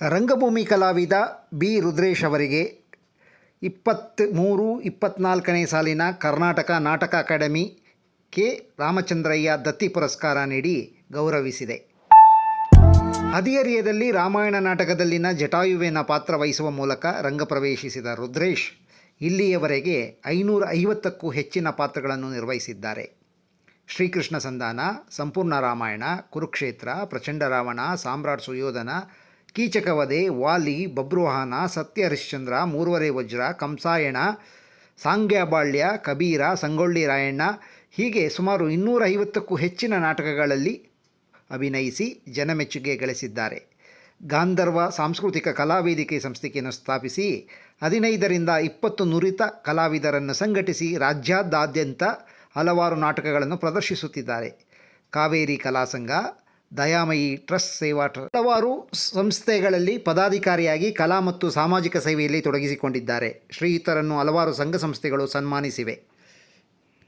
ರಂಗಭೂಮಿ ಕಲಾವಿದ ಬಿ. ರುದ್ರೇಶ್ ಅವರಿಗೆ ಇಪ್ಪತ್ತ್ ಮೂರು ಇಪ್ಪತ್ತ್ನಾಲ್ಕನೇ ಸಾಲಿನ ಕರ್ನಾಟಕ ನಾಟಕ ಅಕಾಡೆಮಿ ಕೆ. ರಾಮಚಂದ್ರಯ್ಯ ದತ್ತಿ ಪುರಸ್ಕಾರ ನೀಡಿ ಗೌರವಿಸಿದೆ. ಹದಿಹರಿಯದಲ್ಲಿ ರಾಮಾಯಣ ನಾಟಕದಲ್ಲಿನ ಜಟಾಯುವೆನ ಪಾತ್ರ ವಹಿಸುವ ಮೂಲಕ ರಂಗಪ್ರವೇಶಿಸಿದ ರುದ್ರೇಶ್ ಇಲ್ಲಿಯವರೆಗೆ ಐನೂರ ಐವತ್ತಕ್ಕೂ ಹೆಚ್ಚಿನ ಪಾತ್ರಗಳನ್ನು ನಿರ್ವಹಿಸಿದ್ದಾರೆ. ಶ್ರೀಕೃಷ್ಣ ಸಂಧಾನ, ಸಂಪೂರ್ಣ ರಾಮಾಯಣ, ಕುರುಕ್ಷೇತ್ರ, ಪ್ರಚಂಡ ರಾವಣ, ಸಾಮ್ರಾಟ್ ಸುಯೋಧನ ಕೀಚಕವಧೆ, ವಾಲಿ ಬಬ್ರುವಾಹನ ಸತ್ಯ ಹರಿಶ್ಚಂದ್ರ, ಮೂರುವರೆ ವಜ್ರ, ಕಂಸಾಯಣ, ಸಾಂಗ್ಯಾಬಾಳ್ಯ, ಕಬೀರ, ಸಂಗೊಳ್ಳಿ ರಾಯಣ್ಣ ಹೀಗೆ ಸುಮಾರು ಇನ್ನೂರ ಐವತ್ತಕ್ಕೂ ಹೆಚ್ಚಿನ ನಾಟಕಗಳಲ್ಲಿ ಅಭಿನಯಿಸಿ ಜನಮೆಚ್ಚುಗೆ ಗಳಿಸಿದ್ದಾರೆ. ಗಾಂಧರ್ವ ಸಾಂಸ್ಕೃತಿಕ ಕಲಾವೇದಿಕೆ ಸಂಸ್ಥೆಯನ್ನು ಸ್ಥಾಪಿಸಿ ಹದಿನೈದರಿಂದ ಇಪ್ಪತ್ತು ನುರಿತ ಕಲಾವಿದರನ್ನು ಸಂಘಟಿಸಿ ರಾಜ್ಯಾದಾದ್ಯಂತ ಹಲವಾರು ನಾಟಕಗಳನ್ನು ಪ್ರದರ್ಶಿಸುತ್ತಿದ್ದಾರೆ. ಕಾವೇರಿ ಕಲಾ ಸಂಘ ದಯಾಮಯಿ ಟ್ರಸ್ಟ್ ಸೇವಾ ಟ್ರಸ್ಟ್ ಹಲವಾರು ಸಂಸ್ಥೆಗಳಲ್ಲಿ ಪದಾಧಿಕಾರಿಯಾಗಿ ಕಲಾ ಮತ್ತು ಸಾಮಾಜಿಕ ಸೇವೆಯಲ್ಲಿ ತೊಡಗಿಸಿಕೊಂಡಿದ್ದಾರೆ. ಶ್ರೀಯುತರನ್ನು ಹಲವಾರು ಸಂಘ ಸಂಸ್ಥೆಗಳು ಸನ್ಮಾನಿಸಿವೆ.